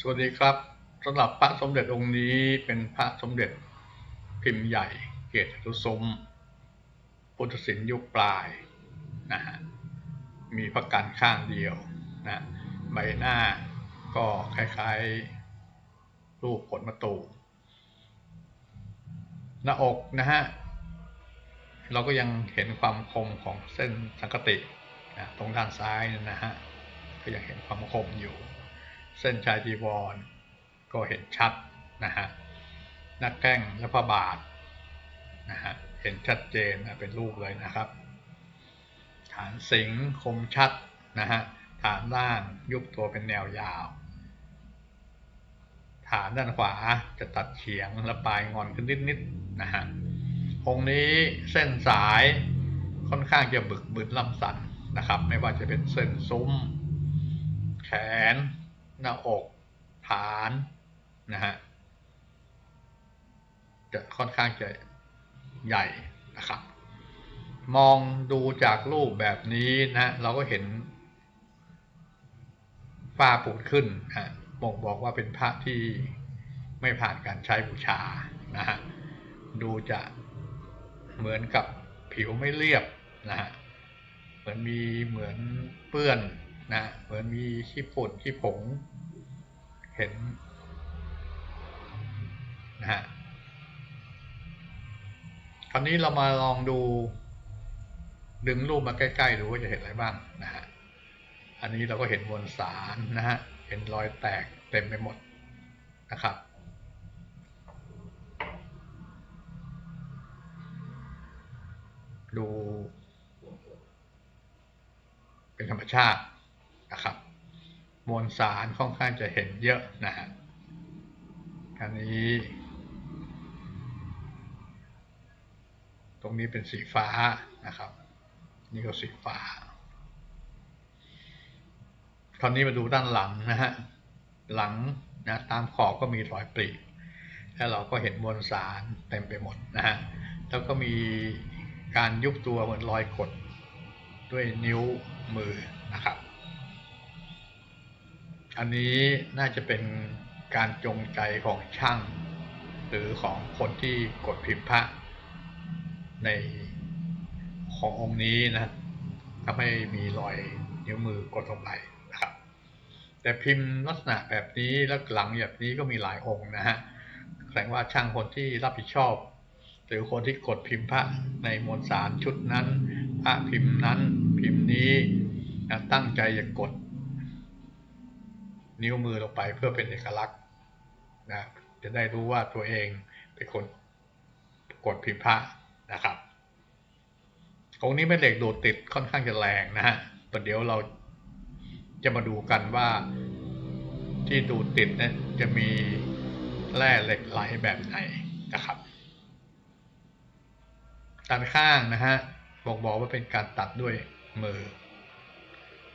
สวัสดีครับสำหรับพระสมเด็จองค์นี้เป็นพระสมเด็จพิมพ์ใหญ่เกศทุสมพุทธศิลป์ยุคปลายนะฮะมีพระกันข้างเดียวนะใบหน้าก็คล้ายๆ รูปผลมะตูมหน้าอกนะฮะเราก็ยังเห็นความคมของเส้นสังกตินะตรงด้านซ้ายนั่นนะฮะก็ยังเห็นความคมอยู่ เส้นชายจีวรก็เห็นชัดนะฮะหน้าแก้งและพระบาทนะฮะเห็นชัดเจนนะเป็นรูปเลยนะครับ ฐานสิงคมชัดนะฮะฐานล่างยุบตัวเป็นแนวยาว ฐานด้านขวาจะตัดเฉียงและปลายงอนขึ้นนิดๆนะฮะองค์นี้เส้นสายค่อนข้างจะบึกบึนลำสันนะครับ ไม่ว่าจะเป็นเส้นซุ้ม แขน หน้าอก ฐานนะฮะจะค่อนข้างจะใหญ่นะครับ มองดูจากรูปแบบนี้นะเราก็เห็นฝ้าปูดขึ้นฮะบ่งบอกว่าเป็นพระที่ไม่ผ่านการใช้บูชานะฮะดูจะเหมือนกับผิวไม่เรียบนะฮะเหมือนมีเหมือนเปื้อน นะเหมือนมีขี้ฝุ่นขี้ผง เห็นนะฮะคราวนี้เรามาลองดู ดึงรูปมาใกล้ๆดูว่าจะเห็นอะไรบ้างนะฮะอันนี้เราก็เห็นมวลสารนะฮะเห็นรอยแตกเต็มไปหมดนะครับดูเป็นธรรมชาติ นะครับ มวลสารค่อนข้างจะเห็นเยอะนะฮะอันนี้ ตรงนี้เป็นสีฟ้านะครับ นี่ก็สีฟ้า คราวนี้มาดูด้านหลังนะฮะ หลังนะตามขอบก็มีรอยปรีแล้วเราก็เห็นมวลสารเต็มไปหมดนะฮะ แล้วก็มีการยุบตัวเหมือนรอยกดด้วยนิ้วมือนะครับ อันนี้น่าจะเป็นการจงใจของช่าง หรือของคนที่กดพิมพ์พระในขององค์นี้นะทำให้มีรอยนิ้วมือกดลงไปนะครับ แต่พิมพ์ลักษณะแบบนี้แล้วหลังแบบนี้ก็มีหลายองค์นะฮะแสดงว่าช่างคนที่รับผิดชอบ หรือคนที่กดพิมพ์พระในมวลสารชุดนั้น พระพิมพ์นั้นพิมพ์นี้นะตั้งใจจะกด นิ้วมือลงไปเพื่อเป็นเอกลักษณ์นะจะได้รู้ว่าตัวเองเป็นคนกดพิมพ์พระนะครับองนี้เป็นเหล็กดูดติดค่อนข้างจะแรงนะฮะประเดี๋ยวเราจะมาดูกันว่าที่ดูดติดนี่จะมีแร่เหล็กไหลแบบไหนนะครับด้านข้างนะฮะบอกบอกว่าเป็นการตัดด้วยมือ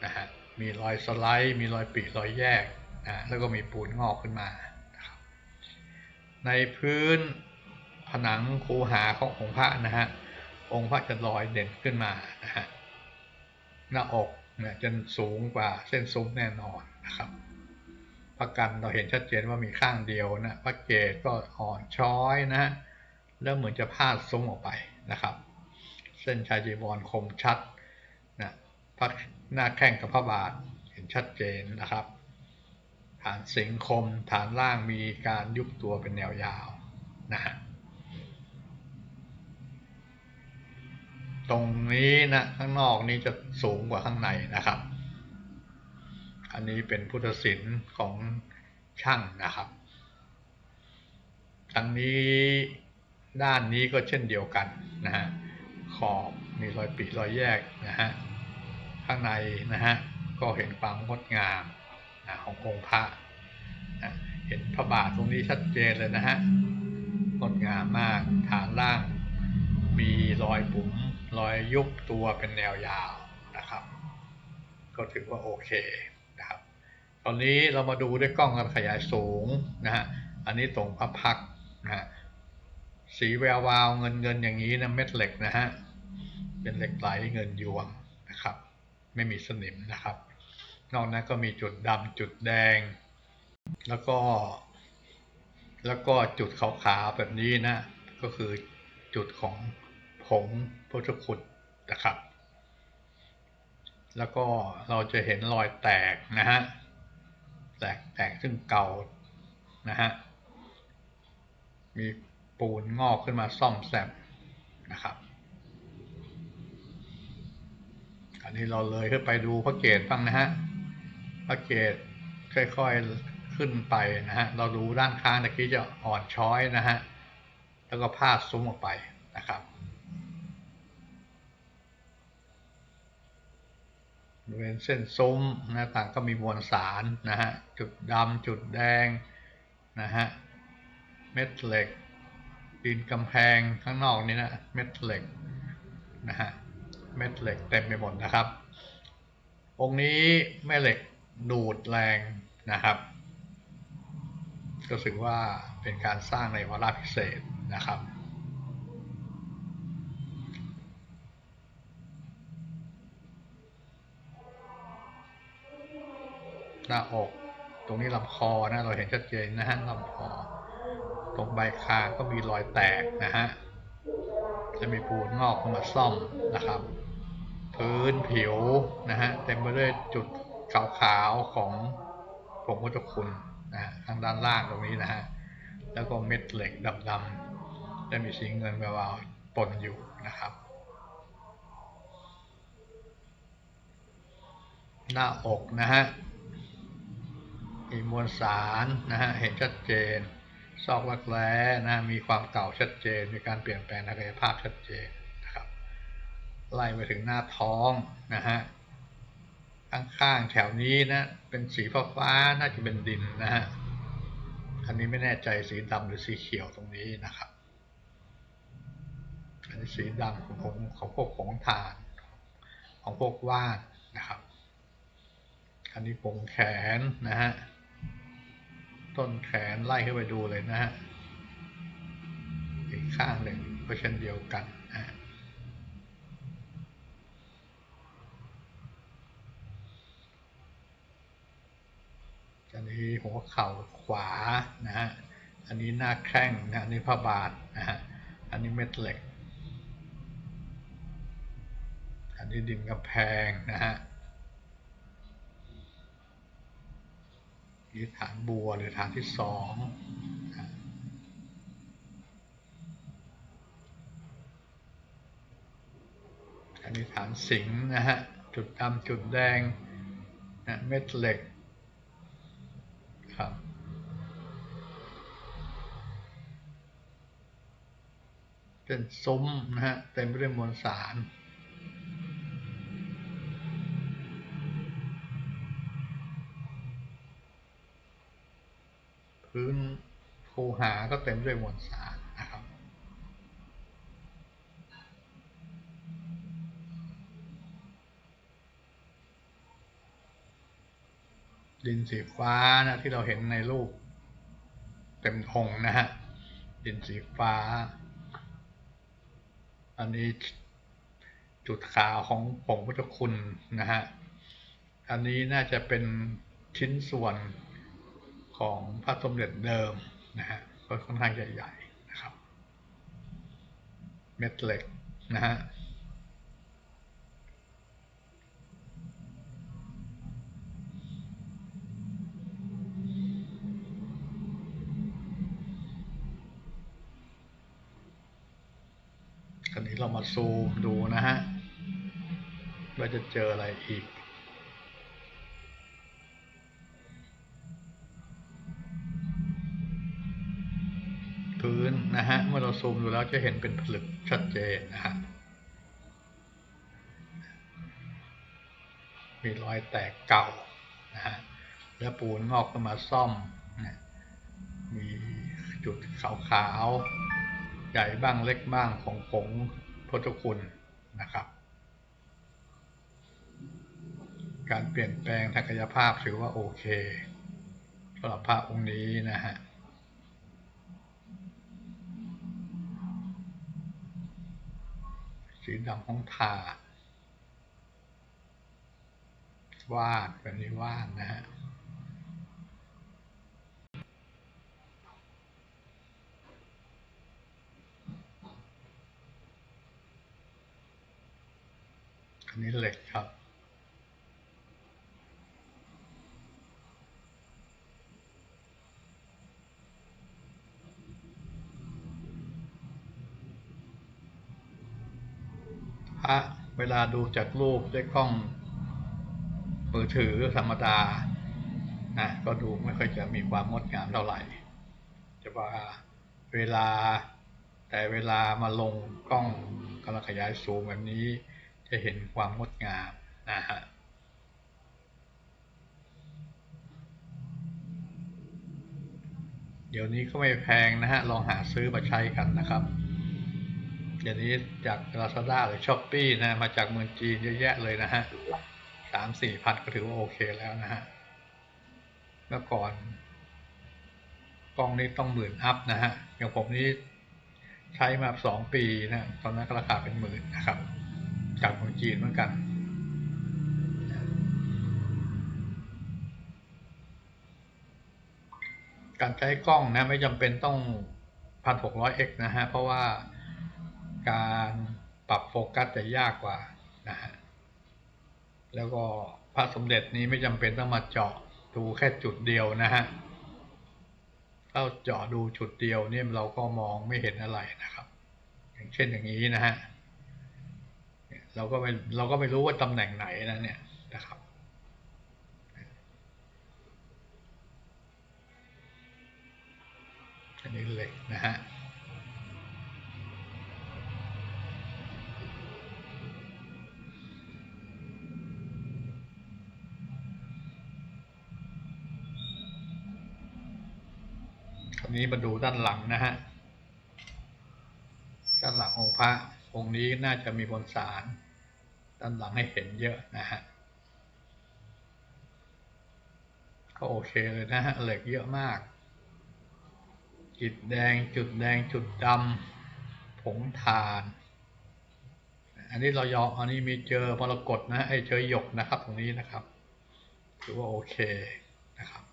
นะฮะ มีรอยสไลด์ มีรอยปีรอยแยกนะแล้วก็มีปูนงอกขึ้นมานะครับในพื้นผนังคูหาขององค์พระนะฮะองค์พระจะลอยเด่นขึ้นมานะฮะหน้าอกเนี่ยจะสูงกว่าเส้นซุ้มแน่นอนนะครับพระกันเราเห็นชัดเจนว่ามีข้างเดียวนะพระเกศก็อ่อนช้อยนะฮะแล้วเหมือนจะพาดซุ้มออกไปนะครับ เส้นชายจีวรคมชัดนะพระ หน้าแข้งกับพระบาทเห็นชัดเจนนะครับ ฐานสิงคมฐานล่างมีการยุบตัวเป็นแนวยาวนะฮะตรงนี้นะข้างนอกนี้จะสูงกว่าข้างในนะครับ อันนี้เป็นพุทธศิลป์ของช่างนะครับทางนี้ด้านนี้ก็เช่นเดียวกันนะฮะขอบมีรอยปีรอยแยกนะฮะ ข้างในนะฮะก็เห็นความงดงามนะขององค์พระนะเห็นพระบาทตรงนี้ชัดเจนเลยนะฮะงดงามมากฐานล่างมีรอยบุ๋มรอยยุบตัวเป็นแนวยาวนะครับ ก็ถือว่าโอเคนะครับ ตอนนี้เรามาดูด้วยกล้องการขยายสูงนะฮะอันนี้ตรงพระพักนะฮะสีแวววาวเงินเงินอย่างนี้นะเม็ดเหล็กนะฮะเป็นเหล็กไหลเงินยวงนะครับ ไม่มีสนิมนะครับ นอกนั้นก็มีจุดดำจุดแดง แล้วก็ แล้วก็จุดขาวๆแบบนี้นะ ก็คือจุดของผงพุทธคุณนะครับ แล้วก็เราจะเห็นรอยแตกนะฮะ แตกแตกซึ่งเก่านะฮะ มีปูนงอกขึ้นมาซ่อมแซมนะครับ อั นนี้เราเลยขึ้นไปดูพระเกศบ้างนะฮะพระเกศค่อยๆขึ้นไปนะฮะเราดูด้านข้างตะกี้จะอ่อนช้อยนะฮะแล้วก็พาดซุ้มออกไปนะครับบริเวณเส้นซุ้มหน้าต่างก็มีมวลสารนะฮะจุดดำจุดแดงนะฮะเม็ดเหล็กดินกำแพงข้างนอกนี้นะเม็ดเหล็กนะฮะ เม็ดเหล็กเต็มไปหมดนะครับ องค์นี้แม่เหล็กดูดแรงนะครับ ก็ถือว่าเป็นการสร้างในวาระพิเศษนะครับ หน้าอกตรงนี้ลำคอนะเราเห็นชัดเจนนะฮะลำคอ ตรงใบคางก็มีรอยแตกนะฮะ จะมีปูนงอกขึ้นมาซ่อมนะครับ พื้นผิวนะฮะเต็มไปด้วยจุดขาวๆของผงพุทธคุณนะฮะทางด้านล่างตรงนี้นะฮะแล้วก็เม็ดเหล็กดำๆจะมีสีเงินแววๆปนอยู่นะครับ หน้าอกนะฮะมีมวลสารนะฮะเห็นชัดเจน ซอกรักแร้นะมีความเก่าชัดเจน มีการเปลี่ยนแปลงทางกายภาพชัดเจนนะครับไล่ไปถึงหน้าท้องนะฮะข้างๆแถวนี้นะเป็นสีฟ้าฟ้าๆน่าจะเป็นดินนะฮะอันนี้ไม่แน่ใจสีดำหรือสีเขียวตรงนี้นะครับอันนี้สีดำของของของพวกผงถ่านของพวกว่านนะครับ อันนี้ผงแขนนะฮะ ต้นแขนไล่ขึ้นไปดูเลยนะฮะ อีกข้างหนึ่งก็เช่นเดียวกันนะอันนี้หัวเข่าขวานะฮะ อันนี้หน้าแข้งนะอันนี้ผ้าบาทนะฮะ อันนี้เม็ดเหล็ก อันนี้ดินกำแพงนะฮะ นี่ฐานบัวหรือฐานที่สองอันนี้ฐานสิงห์นะฮะ จุดดำจุดแดงนะเม็ดเหล็กครับเป็นซุ้มนะฮะเต็มไปด้วยมวลสาร พื้นคูหาก็เต็มด้วยมวลสารนะครับ ดินสีฟ้านะที่เราเห็นในรูปเต็มองนะฮะ ดินสีฟ้า อันนี้จุดขาวของผงพุทธคุณนะฮะ อันนี้น่าจะเป็นชิ้นส่วน ของพระสมเด็จเดิมนะฮะก็ค่อนข้างใหญ่ๆนะครับ เม็ดเหล็กนะฮะคราวนี้เรามาซูมดูนะฮะ ว่าจะเจออะไรอีก พื้นนะฮะ เมื่อเราซูมดูแล้วจะเห็นเป็นผลึกชัดเจนนะฮะ มีรอยแตกเก่านะฮะ แล้วปูนงอกขึ้นมาซ่อมนะมีจุดขาวๆ ใหญ่บ้างเล็กบ้างของผงพุทธคุณนะครับ การเปลี่ยนแปลงทางกายภาพถือว่าโอเคสำหรับพระองค์นี้นะฮะ สีดำของถาดวาดแบบนี้วาดนะฮะอันนี้เหล็กครับ พระเวลาดูจากรูปด้วยกล้องมือถือธรรมดานะก็ดูไม่ค่อยจะมีความงดงามเท่าไหร่ จะว่าเวลาแต่เวลามาลงกล้องกำลังขยายสูงแบบนี้จะเห็นความงดงามนะฮะเดี๋ยวนี้ก็ไม่แพงนะฮะ ลองหาซื้อมาใช้กันนะครับ เดี๋ยวนี้จาก Lazada หรือ s h อ p e e นะ มาจากเมืองจีนเยอะแยะเลยนะฮะสามสี่พันก็ถือว่าโอเคแล้วนะฮะ เมื่อก่อน กล้องนี้ต้องหมื่นอัพนะฮะ อย่างผมนี้ใช้มาสองปีนะ ตอนนั้นราคาเป็นหมื่นนะครับ จากเมืองจีนเหมือนกันการใช้กล้องนะไม่จำเป็นต้อง 1600x นะฮะ เพราะว่า การปรับโฟกัสจะยากกว่านะฮะแล้วก็พระสมเด็จนี้ไม่จำเป็นต้องมาเจาะดูแค่จุดเดียวนะฮะถ้าเจาะดูจุดเดียวเนี่ยเราก็มองไม่เห็นอะไรนะครับ อย่างเช่นอย่างนี้นะฮะเราก็ไม่เราก็ไม่รู้ว่าตำแหน่งไหนนะเนี่ยนะครับอันนี้เหล็กนะฮะ นี้มาดูด้านหลังนะฮะ ด้านหลังองค์พระองค์นี้น่าจะมีบนสารด้านหลังให้เห็นเยอะนะฮะ ก็โอเคเลยนะฮะเหล็กเยอะมาก จุดแดงจุดแดงจุดดำผงทาน อันนี้เรายออันนี้มีเจอมรกตนะไอ้เจอหยกนะครับ ตรงนี้นะครับถือว่าโอเคนะครับ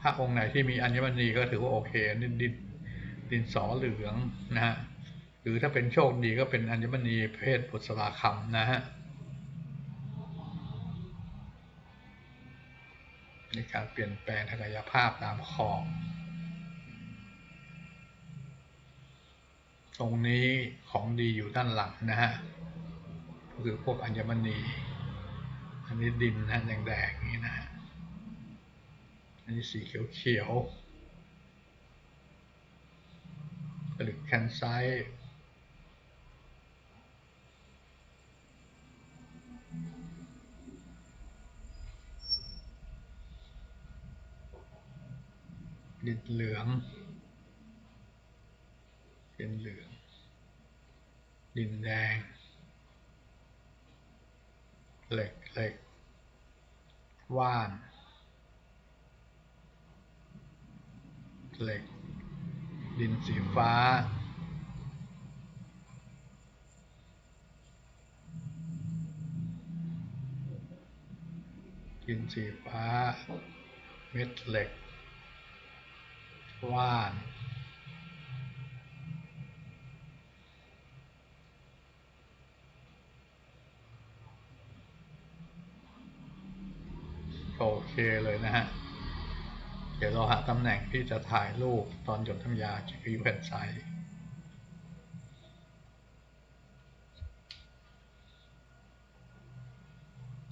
ถ้าองค์ไหนที่มีอัญมณีก็ถือว่าโอเคดินดินดินสอเหลืองนะฮะหรือถ้าเป็นโชคดีก็เป็นอัญมณีเพศบุษราคำนะฮะในการเปลี่ยนแปลงทางกายภาพตามขอบตรงนี้ของดีอยู่ด้านหลังนะฮะก็คือพวกอัญมณีอันนี้ดินนะแดงๆนี้นะฮะ อันนี้สีเขียวๆผลึกแคนไซต์ดินเหลืองดินเหลือง ดินแดง เหล็กเหล็กว่าน เหล็ก ดินสีฟ้า ดินสีฟ้า เม็ดเหล็ก ว่านโอเคเลยนะฮะ เดี๋ยวเราหาตำแหน่งที่จะถ่ายรูปตอนหยดน้ำยาจากผิวแผ่นใส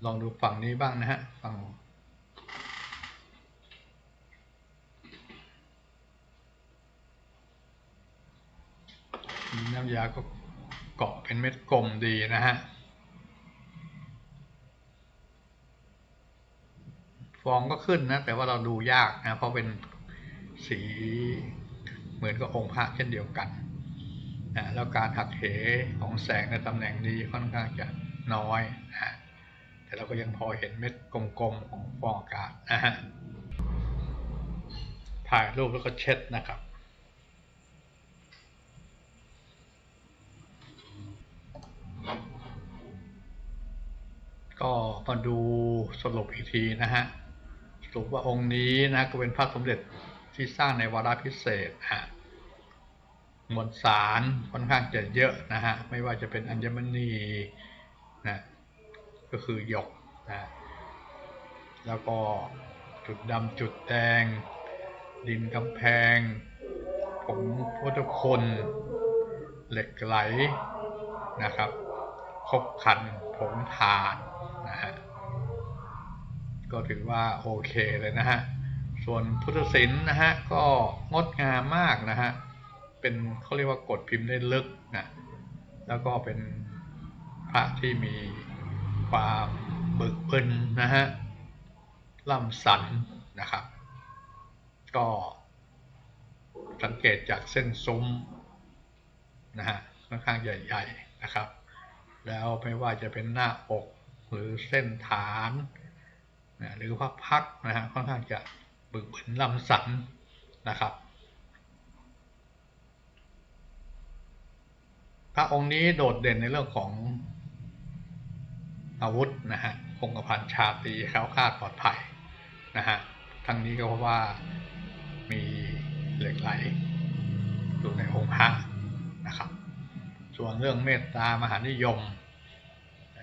ลองดูฝั่งนี้บ้างนะฮะ ฝั่งน้ำยาก็เกาะเป็นเม็ดกลมดีนะฮะ องก็ขึ้นนะ แต่ว่าเราดูยากนะ เพราะเป็นสีเหมือนกับองค์พระเช่นเดียวกันนะแล้วการหักเหของแสงในตำแหน่งนี้ค่อนข้างจะน้อยนะแต่เราก็ยังพอเห็นเม็ดกลมๆของฟองอากาศนะฮะถ่ายรูปแล้วก็เช็ดนะครับ ก็มาดูสรุปอีกทีนะฮะ สรุปว่าองค์นี้นะก็เป็นพระสมเด็จที่สร้างในวาระพิเศษฮะมวลสารค่อนข้างจะเยอะนะฮะไม่ว่าจะเป็นอัญมณีนะก็คือหยกนะแล้วก็จุดดำจุดแดง ดินกำแพงผงพุทธคุณเหล็กไหลนะครับคบคันผงถ่านนะฮะ ก็ถือว่าโอเคเลยนะฮะ ส่วนพุทธศิลป์นะฮะก็งดงามมากนะฮะ เป็นเขาเรียกว่ากดพิมพ์ได้ลึกนะ แล้วก็เป็นพระที่มีความบึกบึนนะฮะล่ำสันนะครับ ก็สังเกตจากเส้นซุ้มนะฮะค่อนข้างใหญ่ๆนะครับ แล้วไม่ว่าจะเป็นหน้าอกหรือเส้นฐาน นะหรือพักพักนะฮะค่อนข้างจะบึกบึนลำสันนะครับ พระองค์นี้โดดเด่นในเรื่องของอาวุธนะฮะคงกระพันชาตรีแคล้วคลาดปลอดภัยนะฮะทั้งนี้ก็เพราะว่ามีเหล็กไหลอยู่ในองค์พระนะครับ ส่วนเรื่องเมตตามหานิยม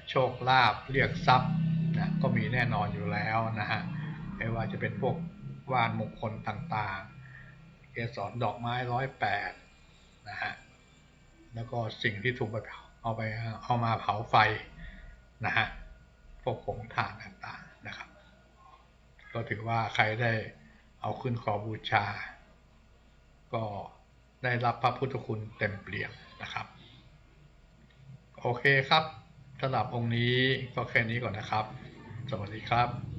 โชคลาภเรียกทรัพย์นะก็มี แน่นอนอยู่แล้วนะฮะไม่ว่าจะเป็นพวกว่านมงคลต่างๆ เกสรดอกไม้ร้อยแปดนะฮะแล้วก็สิ่งที่ถูกไปเผาเอาไปเอามาเผาไฟนะฮะพวกผงถ่านต่างๆนะครับ ก็ถือว่าใครได้เอาขึ้นขอบูชา ก็ได้รับพระพุทธคุณเต็มเปี่ยมนะครับ โอเคครับสำหรับองค์นี้ก็แค่นี้ก่อนนะครับ สวัสดีครับ